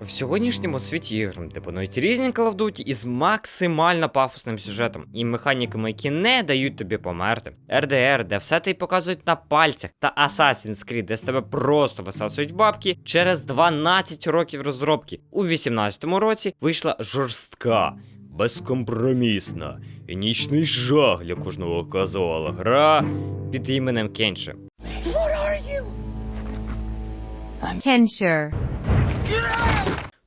В сьогоднішньому світі іграм пропонують різні Call of Duty із максимально пафосним сюжетом і механіками, які не дають тобі померти. RDR, де все тобі показують на пальцях, та Assassin's Creed, де з тебе просто висасують бабки. Через 12 років розробки у 18-му році вийшла жорстка, безкомпромісна і нічний жах для кожного казуала гра під іменем Кенши. Kensher.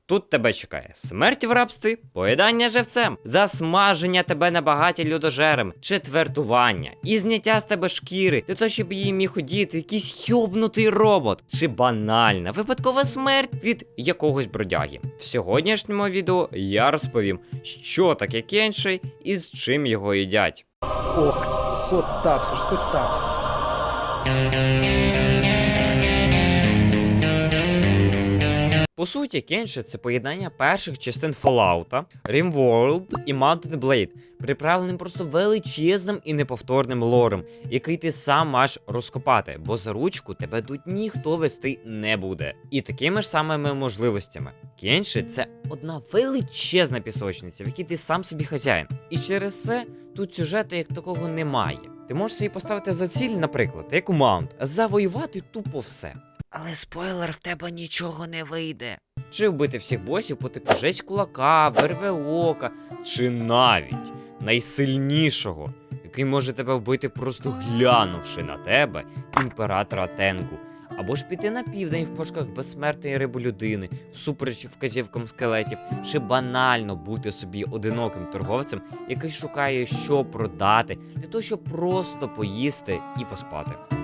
Тут тебе чекає смерть в рабстві, поїдання живцем, засмаження тебе на багаті людожерами, четвертування і зняття з тебе шкіри, для того, щоб її міг одіти якийсь йобнутий робот, чи банальна випадкова смерть від якогось бродяги. В сьогоднішньому відео я розповім, що таке кеншей і з чим його їдять. Ох, ход тапс, таке тапс? По суті, Кенши це поєднання перших частин Fallout, RimWorld і Mountain Blade, приправленим просто величезним і неповторним лорем, який ти сам маєш розкопати, бо за ручку тебе тут ніхто вести не буде. І такими ж самими можливостями. Кенши це одна величезна пісочниця, в якій ти сам собі хазяїн. І через це тут сюжету як такого немає. Ти можеш собі поставити за ціль, наприклад, як у Маунт, завоювати тупо все. Але спойлер, в тебе нічого не вийде. Чи вбити всіх босів по типу жесть кулака, вирве ока, чи навіть найсильнішого, який може тебе вбити, просто глянувши на тебе, імператора Тенгу. Або ж піти на південь в пошуках безсмертної риболюдини, всупереч вказівкам скелетів, чи банально бути собі одиноким торговцем, який шукає, що продати, для того, щоб просто поїсти і поспати.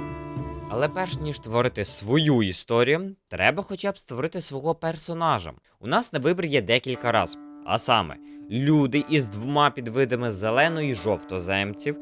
Але перш ніж творити свою історію, треба хоча б створити свого персонажа. У нас на вибір є декілька раз. А саме, люди із двома підвидами зелено і жовтоземців,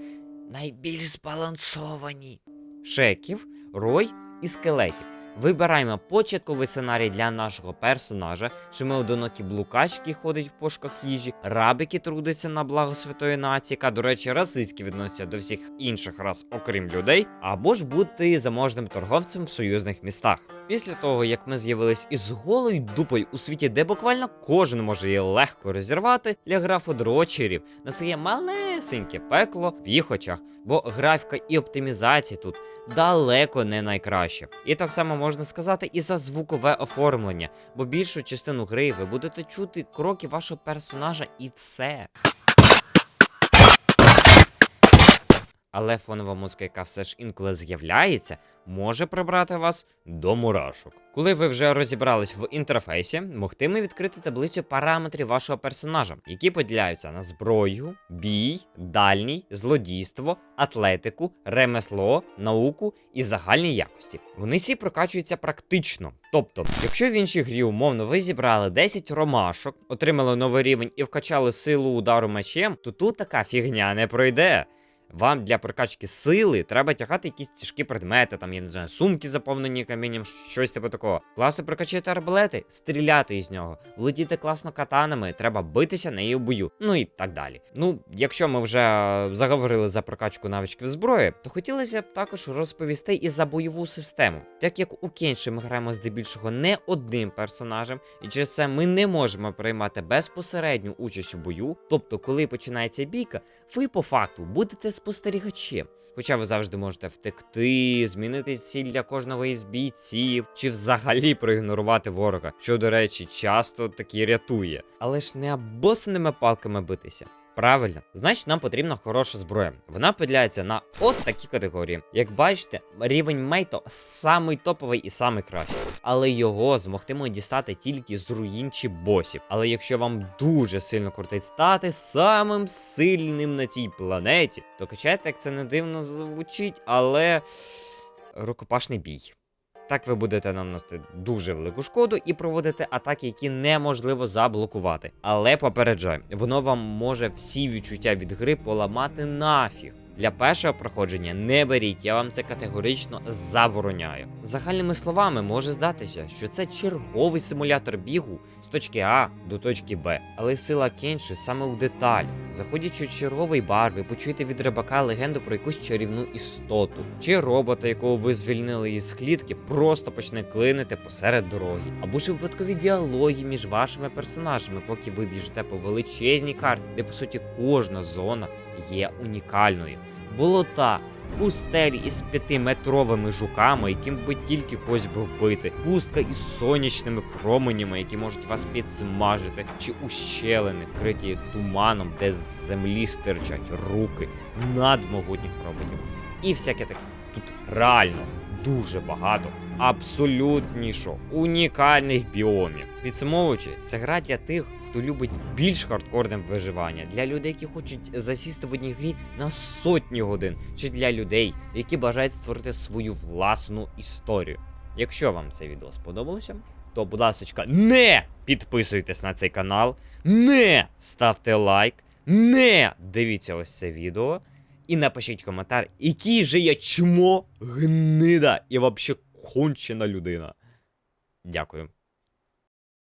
найбільш збалансовані, шеків, рой і скелетів. Вибираємо початковий сценарій для нашого персонажа, чи ми одинокі блукач, який ходить в пошуках їжі, раб, який трудиться на благо святої нації, яка, до речі, расистськи відноситься до всіх інших рас, окрім людей, або ж бути заможним торговцем в союзних містах. Після того, як ми з'явились із голою дупою у світі, де буквально кожен може її легко розірвати, для графодрочерів настає малесеньке пекло в їх очах, бо графіка і оптимізація тут далеко не найкраще. І так само можна сказати і за звукове оформлення, бо більшу частину гри ви будете чути кроки вашого персонажа і все. Але фонова музика, яка все ж інколи з'являється, може прибрати вас до мурашок. Коли ви вже розібрались в інтерфейсі, могтиме відкрити таблицю параметрів вашого персонажа, які поділяються на зброю, бій, дальній, злодійство, атлетику, ремесло, науку і загальні якості. Вони всі прокачуються практично. Тобто, якщо в іншій грі умовно ви зібрали 10 ромашок, отримали новий рівень і вкачали силу удару мечем, то тут така фігня не пройде. Вам для прокачки сили треба тягати якісь тяжкі предмети, там, я не знаю, сумки заповнені камінням, щось типу такого. Класно прокачати арбалети, стріляти із нього, влетіти класно катанами, треба битися нею в бою, ну і так далі. Ну, якщо ми вже заговорили за прокачку навичків зброї, то хотілося б також розповісти і за бойову систему. Так як у Кенші ми граємо здебільшого не одним персонажем, і через це ми не можемо приймати безпосередню участь у бою. Тобто, коли починається бійка, ви по факту будете спостерігачем. Хоча ви завжди можете втекти, змінити ціль для кожного із бійців, чи взагалі проігнорувати ворога, що, до речі, часто таки рятує. Але ж не обосаними палками битися. Правильно, значить, нам потрібна хороша зброя. Вона поділяється на от такі категорії. Як бачите, рівень Мейто самий топовий і самий кращий. Але його змогтимо дістати тільки з руїн чи босів. Але якщо вам дуже сильно крутить стати самим сильним на цій планеті, то качайте, як це не дивно звучить, але рукопашний бій. Так ви будете наносити дуже велику шкоду і проводити атаки, які неможливо заблокувати. Але попереджаю, воно вам може всі відчуття від гри поламати нафіг. Для першого проходження не беріть, я вам це категорично забороняю. Загальними словами може здатися, що це черговий симулятор бігу з точки А до точки Б, але сила Кенши саме у деталі. Заходячи у черговий бар, ви почуєте від рибака легенду про якусь чарівну істоту, чи робота, якого ви звільнили із клітки, просто почне клинити посеред дороги, або ж випадкові діалоги між вашими персонажами, поки ви біжите по величезній карті, де по суті кожна зона є унікальною. Болота, пустелі із п'ятиметровими жуками, яким би тільки когось би вбити, пустка із сонячними променями, які можуть вас підсмажити, чи ущелини, вкриті туманом, де з землі стирчать руки надмогутніх роботів. І всяке таке. Тут реально дуже багато абсолютніше унікальних біомів. Підсумовуючи, це гра для тих, хто любить більш хардкорне виживання, для людей, які хочуть засісти в одній грі на сотні годин, чи для людей, які бажають створити свою власну історію. Якщо вам це відео сподобалося, то, будь ласка, не підписуйтесь на цей канал, не ставте лайк, не дивіться ось це відео. І напишіть коментар, який же я чмо, гнида і вообще кончена людина. Дякую.